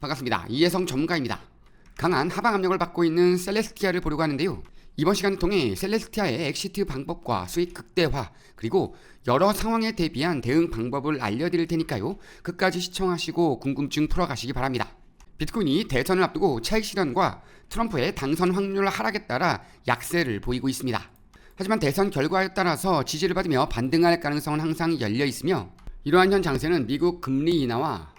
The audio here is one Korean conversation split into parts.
반갑습니다. 이혜성 전문가입니다. 강한 하방 압력을 받고 있는 셀레스티아를 보려고 하는데요. 이번 시간을 통해 셀레스티아의 엑시트 방법과 수익 극대화 그리고 여러 상황에 대비한 대응 방법을 알려드릴 테니까요. 끝까지 시청하시고 궁금증 풀어가시기 바랍니다. 비트코인이 대선을 앞두고 차익 실현과 트럼프의 당선 확률 하락에 따라 약세를 보이고 있습니다. 하지만 대선 결과에 따라서 지지를 받으며 반등할 가능성은 항상 열려 있으며 이러한 현 장세는 미국 금리 인하와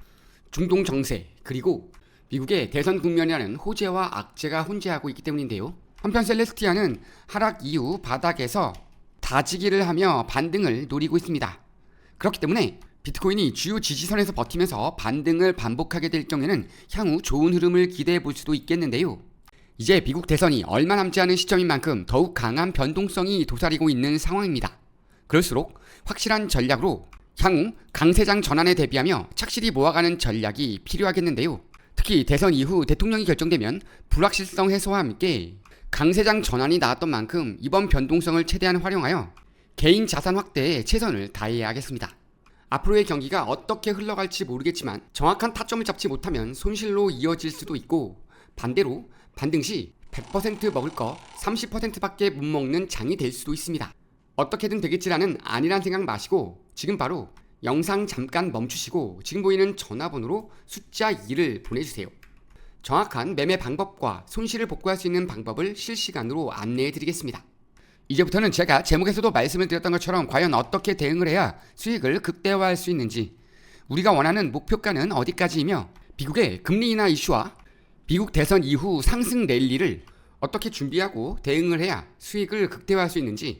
중동 정세 그리고 미국의 대선 국면이라는 호재와 악재가 혼재하고 있기 때문인데요. 한편 셀레스티아는 하락 이후 바닥에서 다지기를 하며 반등을 노리고 있습니다. 그렇기 때문에 비트코인이 주요 지지선에서 버티면서 반등을 반복하게 될 경우에는 향후 좋은 흐름을 기대해 볼 수도 있겠는데요. 이제 미국 대선이 얼마 남지 않은 시점인 만큼 더욱 강한 변동성이 도사리고 있는 상황입니다. 그럴수록 확실한 전략으로 향후 강세장 전환에 대비하며 착실히 모아가는 전략이 필요하겠는데요. 특히 대선 이후 대통령이 결정되면 불확실성 해소와 함께 강세장 전환이 나왔던 만큼 이번 변동성을 최대한 활용하여 개인 자산 확대에 최선을 다해야 하겠습니다. 앞으로의 경기가 어떻게 흘러갈지 모르겠지만 정확한 타점을 잡지 못하면 손실로 이어질 수도 있고 반대로 반등 시 100% 먹을 거 30%밖에 못 먹는 장이 될 수도 있습니다. 어떻게든 되겠지라는 아니란 생각 마시고 지금 바로 영상 잠깐 멈추시고 지금 보이는 전화번호로 숫자 2를 보내주세요. 정확한 매매 방법과 손실을 복구할 수 있는 방법을 실시간으로 안내해 드리겠습니다. 이제부터는 제가 제목에서도 말씀을 드렸던 것처럼 과연 어떻게 대응을 해야 수익을 극대화할 수 있는지 우리가 원하는 목표가는 어디까지이며 미국의 금리 인하 이슈와 미국 대선 이후 상승 랠리를 어떻게 준비하고 대응을 해야 수익을 극대화할 수 있는지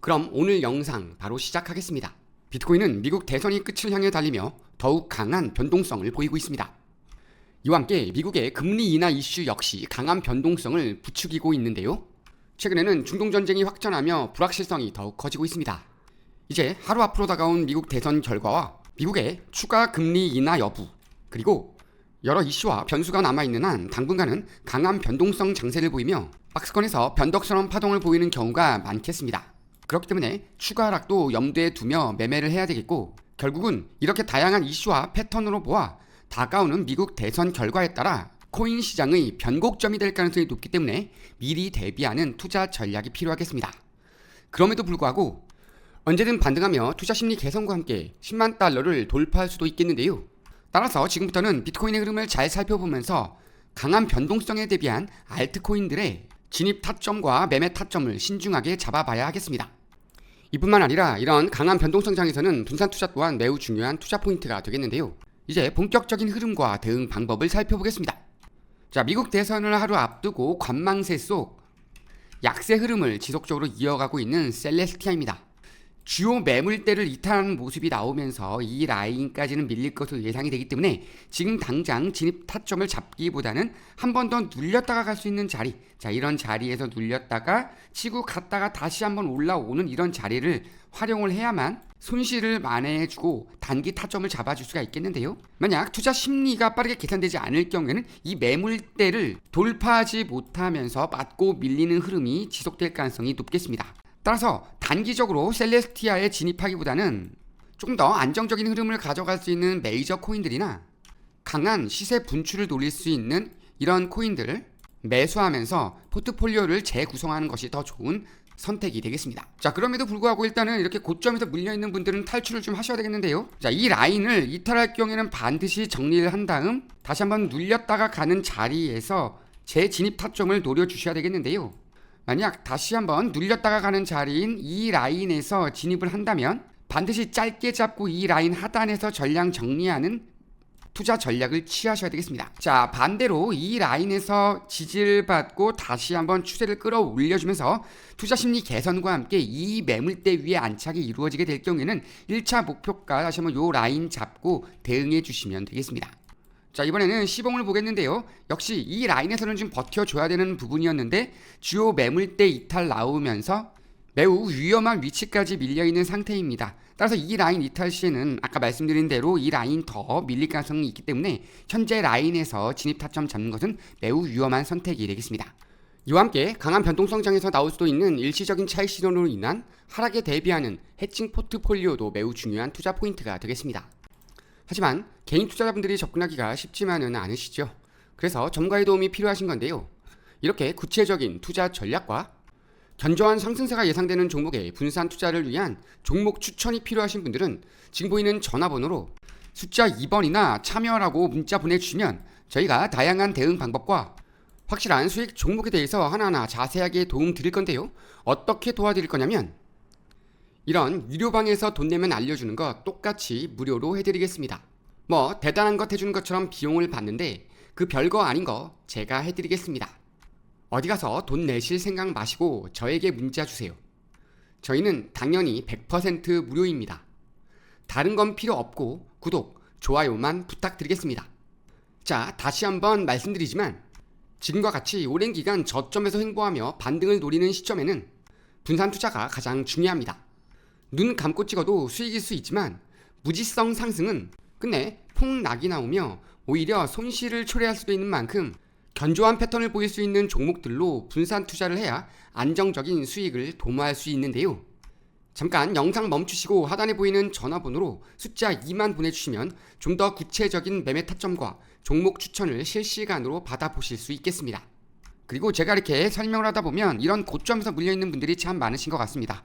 그럼 오늘 영상 바로 시작하겠습니다. 비트코인은 미국 대선이 끝을 향해 달리며 더욱 강한 변동성을 보이고 있습니다. 이와 함께 미국의 금리 인하 이슈 역시 강한 변동성을 부추기고 있는데요. 최근에는 중동 전쟁이 확전하며 불확실성이 더욱 커지고 있습니다. 이제 하루 앞으로 다가온 미국 대선 결과와 미국의 추가 금리 인하 여부 그리고 여러 이슈와 변수가 남아있는 한 당분간은 강한 변동성 장세를 보이며 박스권에서 변덕스러운 파동을 보이는 경우가 많겠습니다. 그렇기 때문에 추가 하락도 염두에 두며 매매를 해야 되겠고 결국은 이렇게 다양한 이슈와 패턴으로 보아 다가오는 미국 대선 결과에 따라 코인 시장의 변곡점이 될 가능성이 높기 때문에 미리 대비하는 투자 전략이 필요하겠습니다. 그럼에도 불구하고 언제든 반등하며 투자 심리 개선과 함께 10만 달러를 돌파할 수도 있겠는데요. 따라서 지금부터는 비트코인의 흐름을 잘 살펴보면서 강한 변동성에 대비한 알트코인들의 진입 타점과 매매 타점을 신중하게 잡아봐야 하겠습니다. 이뿐만 아니라 이런 강한 변동성 장에서는 분산 투자 또한 매우 중요한 투자 포인트가 되겠는데요. 이제 본격적인 흐름과 대응 방법을 살펴보겠습니다. 자, 미국 대선을 하루 앞두고 관망세 속 약세 흐름을 지속적으로 이어가고 있는 셀레스티아입니다. 주요 매물대를 이탈하는 모습이 나오면서 이 라인까지는 밀릴 것으로 예상이 되기 때문에 지금 당장 진입 타점을 잡기보다는 한 번 더 눌렸다가 갈 수 있는 자리 자 이런 자리에서 눌렸다가 치고 갔다가 다시 한번 올라오는 이런 자리를 활용을 해야만 손실을 만회해주고 단기 타점을 잡아줄 수가 있겠는데요. 만약 투자 심리가 빠르게 계산되지 않을 경우에는 이 매물대를 돌파하지 못하면서 맞고 밀리는 흐름이 지속될 가능성이 높겠습니다. 따라서 단기적으로 셀레스티아에 진입하기보다는 조금 더 안정적인 흐름을 가져갈 수 있는 메이저 코인들이나 강한 시세 분출을 노릴 수 있는 이런 코인들을 매수하면서 포트폴리오를 재구성하는 것이 더 좋은 선택이 되겠습니다. 자, 그럼에도 불구하고 일단은 이렇게 고점에서 물려 있는 분들은 탈출을 좀 하셔야 되겠는데요. 자, 이 라인을 이탈할 경우에는 반드시 정리를 한 다음 다시 한번 눌렸다가 가는 자리에서 재진입 타점을 노려 주셔야 되겠는데요. 만약 다시 한번 눌렸다가 가는 자리인 이 라인에서 진입을 한다면 반드시 짧게 잡고 이 라인 하단에서 전량 정리하는 투자 전략을 취하셔야 되겠습니다. 자, 반대로 이 라인에서 지지를 받고 다시 한번 추세를 끌어올려주면서 투자 심리 개선과 함께 이 매물대 위에 안착이 이루어지게 될 경우에는 1차 목표가 다시 한번 요 라인 잡고 대응해 주시면 되겠습니다. 자 이번에는 시봉을 보겠는데요. 역시 이 라인에서는 좀 버텨줘야 되는 부분이었는데 주요 매물대 이탈 나오면서 매우 위험한 위치까지 밀려있는 상태입니다. 따라서 이 라인 이탈 시에는 아까 말씀드린 대로 이 라인 더 밀릴 가능성이 있기 때문에 현재 라인에서 진입 타점 잡는 것은 매우 위험한 선택이 되겠습니다. 이와 함께 강한 변동성장에서 나올 수도 있는 일시적인 차익 실현으로 인한 하락에 대비하는 해칭 포트폴리오도 매우 중요한 투자 포인트가 되겠습니다. 하지만 개인 투자자분들이 접근하기가 쉽지만은 않으시죠. 그래서 전문가의 도움이 필요하신 건데요. 이렇게 구체적인 투자 전략과 견조한 상승세가 예상되는 종목에 분산 투자를 위한 종목 추천이 필요하신 분들은 지금 보이는 전화번호로 숫자 2번이나 참여라고 문자 보내주시면 저희가 다양한 대응 방법과 확실한 수익 종목에 대해서 하나하나 자세하게 도움 드릴 건데요. 어떻게 도와드릴 거냐면 이런 유료방에서 돈 내면 알려주는 거 똑같이 무료로 해드리겠습니다. 뭐 대단한 것 해주는 것처럼 비용을 받는데 그 별거 아닌 거 제가 해드리겠습니다. 어디 가서 돈 내실 생각 마시고 저에게 문자 주세요. 저희는 당연히 100% 무료입니다. 다른 건 필요 없고 구독, 좋아요만 부탁드리겠습니다. 자, 다시 한번 말씀드리지만 지금과 같이 오랜 기간 저점에서 횡보하며 반등을 노리는 시점에는 분산 투자가 가장 중요합니다. 눈 감고 찍어도 수익일 수 있지만 무지성 상승은 끝내 폭락이 나오며 오히려 손실을 초래할 수도 있는 만큼 견조한 패턴을 보일 수 있는 종목들로 분산 투자를 해야 안정적인 수익을 도모할 수 있는데요. 잠깐 영상 멈추시고 하단에 보이는 전화번호로 숫자 2만 보내주시면 좀 더 구체적인 매매 타점과 종목 추천을 실시간으로 받아보실 수 있겠습니다. 그리고 제가 이렇게 설명을 하다 보면 이런 고점에서 물려있는 분들이 참 많으신 것 같습니다.